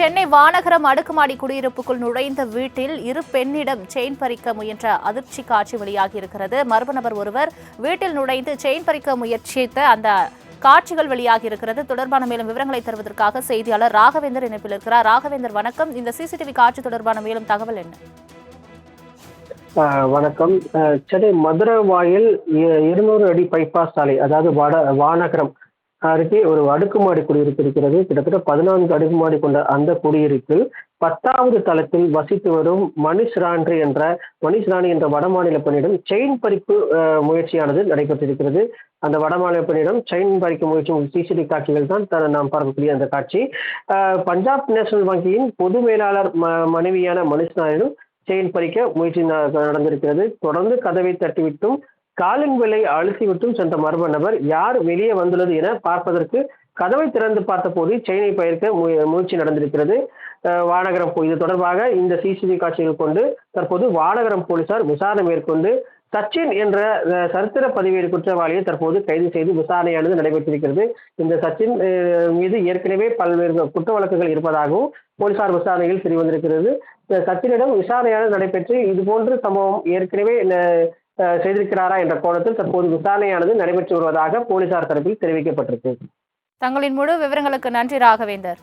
சென்னை வானகரம் அடுக்குமாடி குடியிருப்புக்குள் நுழைந்த வீட்டில் இரு பெண்ணிடம் செயின் பறிக்க முயன்ற அதிர்ச்சி காட்சி வெளியாகி இருக்கிறது மர்ம நபர் ஒருவர் வீட்டில் நுழைந்து செயின் பறிக்க முயற்சித்த அந்த காட்சிகள் வெளியாகி இருக்கிறது தொடர்பான மேலும் விவரங்களை தருவதற்காக செய்தியாளர் ராகவேந்தர் இணைப்பில் இருக்கிறார். ராகவேந்தர் வணக்கம். இந்த சிசிடிவி காட்சி தொடர்பான மேலும் தகவல் என்ன? வணக்கம். சென்னை மதுரை வாயில் இருநூறு அடி பைபாஸ் சாலை அதாவது வட வானகரம் அருகே ஒரு அடுக்குமாடி குடியிருப்பு இருக்கிறது. கிட்டத்தட்ட பதினான்கு அடுக்குமாடி கொண்ட அந்த குடியிருப்பில் பத்தாவது தளத்தில் வசித்து வரும் மணிஷ் ராண்ட்ரி என்ற மணிஷ் ராணி என்ற வடமாநில பெண்ணிடம் செயின் பறிப்பு முயற்சியானது நடைபெற்றிருக்கிறது. அந்த வடமாநில பெண்ணிடம் செயின் பறிக்க முயற்சி சிசிடி காட்சிகள் தான் நாம் பார்க்கக்கூடிய அந்த காட்சி. பஞ்சாப் நேஷனல் வங்கியின் பொது மேலாளர் ம- மனைவியான மணிஷ் ராணியிடம் செயின் பறிக்க முயற்சி நடந்திருக்கிறது. தொடர்ந்து கதவை தட்டிவிட்டும் காலின் விலை அழுத்திவிட்டும் சென்ற மர்ம நபர் யார் வெளியே வந்துள்ளது என பார்ப்பதற்கு கதவை திறந்து பார்த்தபோது செயினை பயிர்க்க மு- முயற்சி நடந்திருக்கிறது. வானகரம் இது தொடர்பாக இந்த சிசிடிவி காட்சிகள் கொண்டு தற்போது வானகரம் போலீசார் விசாரணை மேற்கொண்டு சச்சின் என்ற சரித்திர பதிவேடு குற்றவாளியை தற்போது கைது செய்து விசாரணையானது நடைபெற்றிருக்கிறது. இந்த சச்சின் மீது ஏற்கனவே பல்வேறு குற்ற வழக்குகள் இருப்பதாகவும் போலீசார் விசாரணையில் தெரிய வந்திருக்கிறது சச்சினிடம் விசாரணையானது நடைபெற்று இதுபோன்ற சம்பவம் ஏற்கனவே செய்திருக்கிறாரா என்ற கோணத்தில் தற்போது விசாரணையானது நடைபெற்று வருவதாக போலீசார் தரப்பில் தெரிவிக்கப்பட்டிருக்கு. தங்களின் முழு விவரங்களுக்கு நன்றி ராகவேந்தர்.